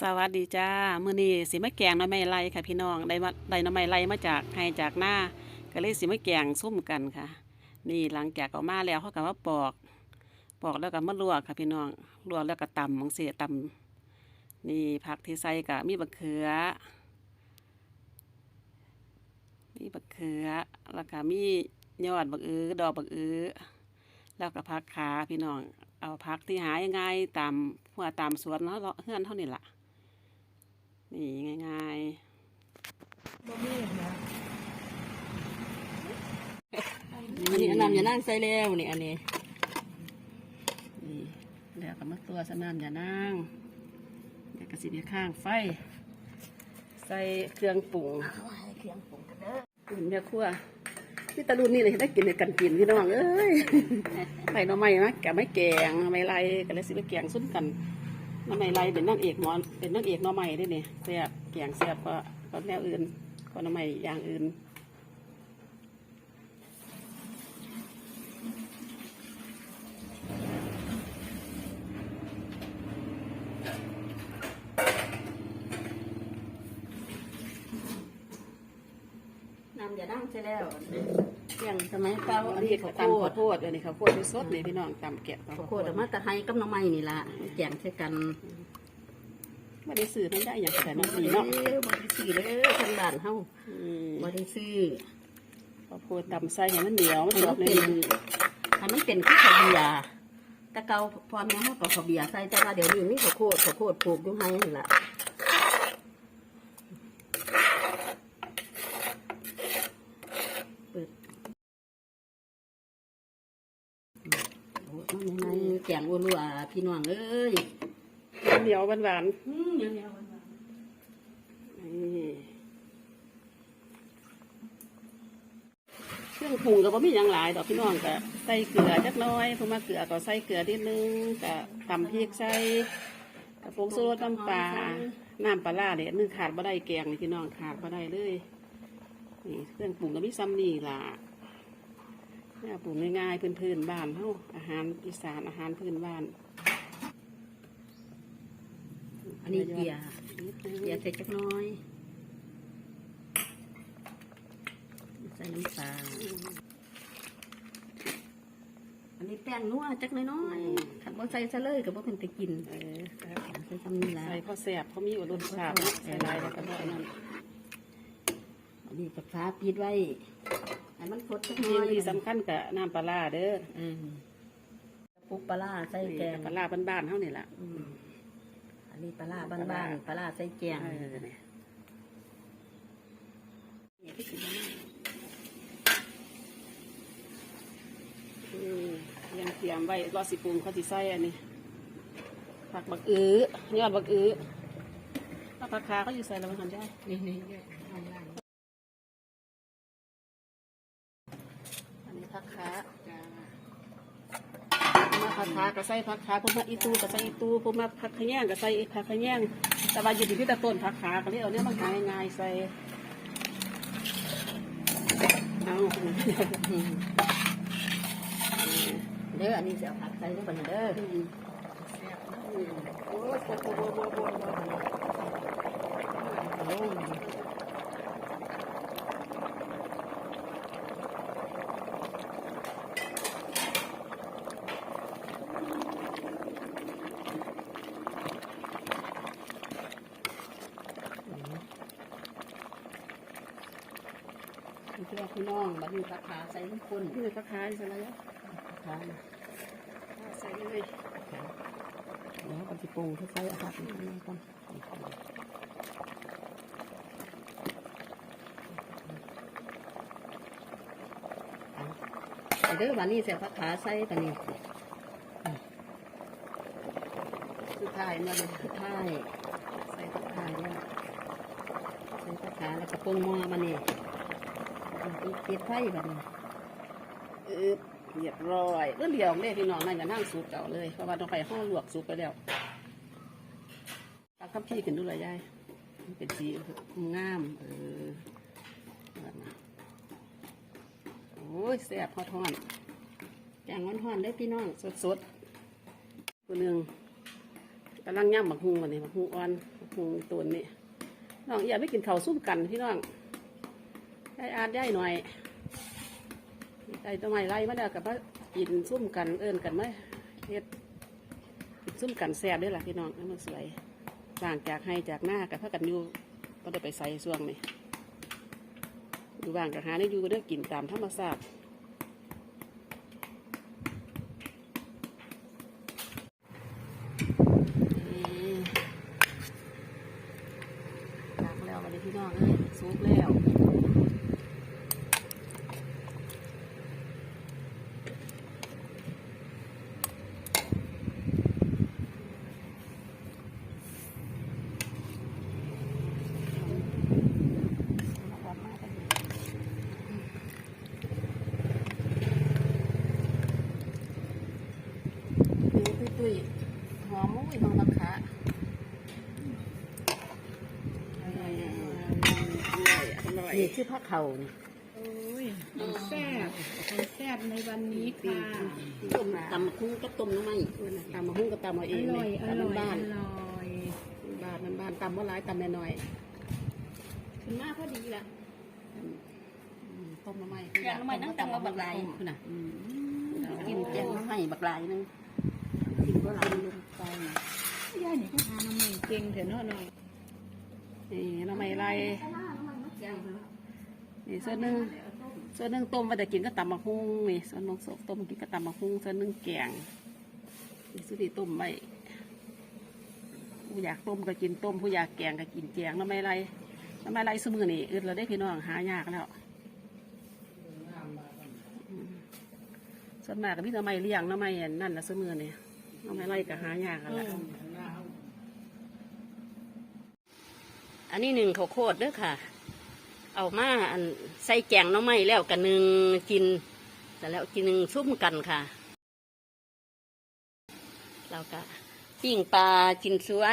สวัสดีจ้ามื้อนี้สิมาแกงน่อไม้ไล่ค่ะพี่น้องได้มาได้น่อไม้ไล่มาจากให้จากหน้าก็เลยสิมาแกงส้มกันค่ะ นี่หลังจากเอามาแล้วเขาก็มาปอก ปอกแล้วก็มาลวกค่ะพี่น้องลวกแล้วก็ตำมังเสียตำนี่ผักที่ใส่ก็มีบักเขือ มีบักเขือแล้วก็มียอดบักอื้อดอกบักอื้อแล้วก็ผักขาพี่น้องเอาผักที่หาง่ายๆตามหัวตามสวนเนาะเลาะเฮือนเท่านี้ล่ะ นี่ง่ายบ่มีนะๆอันนี้อันน้ำอย่านั่งใส่แล้วนี่อันนี้นี่แล้วก็มาตัวสนามอย่านั่งเดี๋ยวก็สิเดียวข้างไฟ ใส่เครื่องปรุงเอาให้เครื่องปรุงกันเด้ออุ่นแม่ครัวนี่ตะลุนนี่เลยได้กินกันกินพี่น้องเอ้ยไปหน่อไม้มาแกะไม่แกงหน่อไม้ไรก็เลยสิไปแกงซุ้นกันห น่อไม้ไรเป็นนางเอกหมอนเป็นนางเอกหน่อไม้ได้เนี่ยแซ่บแกงแซ่บก็ก็แนวอื่นก็หน่อไม่อย่างอื่น น้ำอย่านั่ง ใส่แล้วเครื่องสมัยเก่าอัอันนนี้นี้เขาข้าวตำดข้าวโพดอันนี้ข้าวโพดสดๆนี่พี่น้องตำแกะข้าวโพดเอามาตะไคร้กับหน้ำไม้นี่ล่ะแกงใส่กันไม่ได้ซื้อไม่ได้อย่างแต่น้ำดีเนาะบ่ได้ซื้อเด้อทางบ้านเฮาอืมบ่ได้ซื้อข้าวโพดตำใส่ให้มันเหนียวมันให้กรมับนเลยเป็นให้มันเป็นข้าวเบียร์แต่เก่าพอแม่เฮาก็ข้าวเบียร์ใส่แต่ว่าเดี๋ยวนี้มีข้าวโพดข้าวโพดปลูกอยู่ให้นั่นล่ะเปิดโอ้ยมันยังไง แกงอัวรัวพี่น้องเอ้ยเหนียวหวานอืมเดี๋ยวเดี๋ยวๆนี่เครื่องปรุงก็บ่มีอย่างหลายดอกพี่น้องก็ใส่เกลือจักหน้อยเพราะมาเกลือก็ใส่เกลือนิดนึงก็ตำพริกใส่กระโปรงโซดน้ำปลาน้ำปลาร้าเนี่ยนึงขาดบ่ได้แกงนี่พี่น้องขาดบ่ได้เลยนี่เครื่องปรุงก็มีซ้ำนี่ล่ะ เนี่ยปรุงง่ายๆพื้นๆบ้านเฮาอาหารอีสานอาหารพื้นบ้านอันนี้เกียร์เกียร์ใส่จักหน้อย ใส่น้ำปลาอันนี้แป้งนัวจักน้อยๆขันบ่ใส่ซะเลยก็บ่เป็นตะกินเออครับใส่ทำนี่ละใส่ข้าวแสบเขามีอุดมชาติใส่ลายแล้วก็บ่อยนั่นอันนี้กับฟ้าปิดไว้ ให้มันสดจักหน้ยิ่องยที่สำคัญกับน้ำปลาร้าเด้อเออปุ๊บปลาร้าใส่แกงปลาร้าบ้านๆเท่านี่แหละอืมอันนี้ปลาร้าบ้านๆปลาร้าใส่แกงเออเนี่ยอืมยังเตรียมไว้รอสิปรุงเขาสิใส่อันนี้ผักบักอื้อยอดบักอื้อแล้วผักคาเขาอยู่ใส่แล้วมันทำได้นี่นี่ อันนี้ผักขา มาผักขาก็ใส่ผักขาพวกมาอีตูก็ใส่อีตูพวกมาผักขะแยงก็ใส่ผักขะแยงแต่ว่าอยู่ที่ตะต้นผักขาก็เลยเอาเนี่ยมันหายง่ายใส่เอาอืมเด้ออันนี้จะเอาผักใส่ลงไปเด้อโอ้ยโบโบโบโบโบโอ้ย เพื่อพี่น้องบัดนี้ผักขาใส่ทุกคนนี่ผักขาใส่อะไรขาใส่เลยเดี๋ยวกันสิปรุงที่ใส่อาหารข้างในก่อนเอาเด้อวันนี้เสียผักขาใส่ตอนนี้สุดท้ายมาเลยสุดท้ายใส่ผักขาเนี่ยใส่ผักขาแล้วก็ปรุงหม้อมานี่ เปิดไฟแบบนี้เออเรียบร้อยเรื่องเดียวเลยพี่น้องนั่นอย่านั่งสูบเก่าเลยเพราะว่าต้องไปห้องลวกสูบไปแล้วตักข้าวพี่ขึ้นดูเลยยายเป็นสีงามเออนั่นโอ้ยแซ่บฮอทอนแกงร้อนๆเด้พี่น้องสดๆตัวหนึ่งกำลังย่ำบักฮุงวันนี้บักฮุงอ่อนบักฮุงตัวนี้น้องอย่าไม่กินข้าวซุ่มกันพี่น้อง ยายอาดยายหน่อยไอ้ต้นไม้ไล่มาแล้วกับว่ากินซุ่มกันเอิญกันไหมเฮ็ดซุ่มกันแซ่บเด้วยล่ะพี่น้องให้มันสวยต่างจากให้จากหน้ากับพากันอยู่ก็ได้ไปใส่ช่วงนี้อยู่บ้างกับหาได้อยู่ก็ได้กินตามธรรมชาตินี่ตักแล้วมาเลยพี่น้องเอ้ยซุปแล้ว ดูตุ้ยๆหอมมุ้ยหอมมะขามอร่อยอร่อยนี่ชื่อผ้าเขานี่โอ้ยของแซ่บของแซ่บในวันนี้ค่ะต้มตำคุ้งกับต้มน้ำมันตำมาหุ้งกับตำมาเอองร่อยอตำร่อยบ้านอร่อยๆบ้านมันบ้านตำว่าร้ายตำน้อยคุณมาพอดีละๆอืมต้มน้ำไม้แกงน้ำมันนั่งตำมาบักลายคุณน่ะอืมกินแกงน้ำมันบักลายนึง ก็ลาลงไปย่านี่ก็หาน้ำมันเก่งเถอะเนาะหน่อยนี่น้ำไม้ไรนี่ส่วนหนึ่งส่วนหนึ่งต้มว่าจะกินก็ตำมะฮุ่งนี่ส่วนหนึ่งสกต้มกินก็ตำมะฮุ่งส่วนหนึ่งแกงนี่สุดที่ต้มไว้ผู้อยากต้มก็กินต้มผู้อยากแกงก็กินแกงน้ำไม้ไรน้ำไม้ไรสมือนี่อึดเราได้พี่น้องหายากแล้วส่วนมากก็มีหน้ำไม้เลี้ยงหน้ำไม้อันนั่นละเสมอเนี่ ยหน้ำไม้ไร่ก็หายากกันละอันนี้หนึ่งข้าวโคตรเด้อค่ะ เอามาอันใส่แกงน้ำมันแล้วกันหนึ่งกิน แต่แล้วกินหนึ่งซุ่มกันค่ะ เราก็ปิ้งปลากินสวย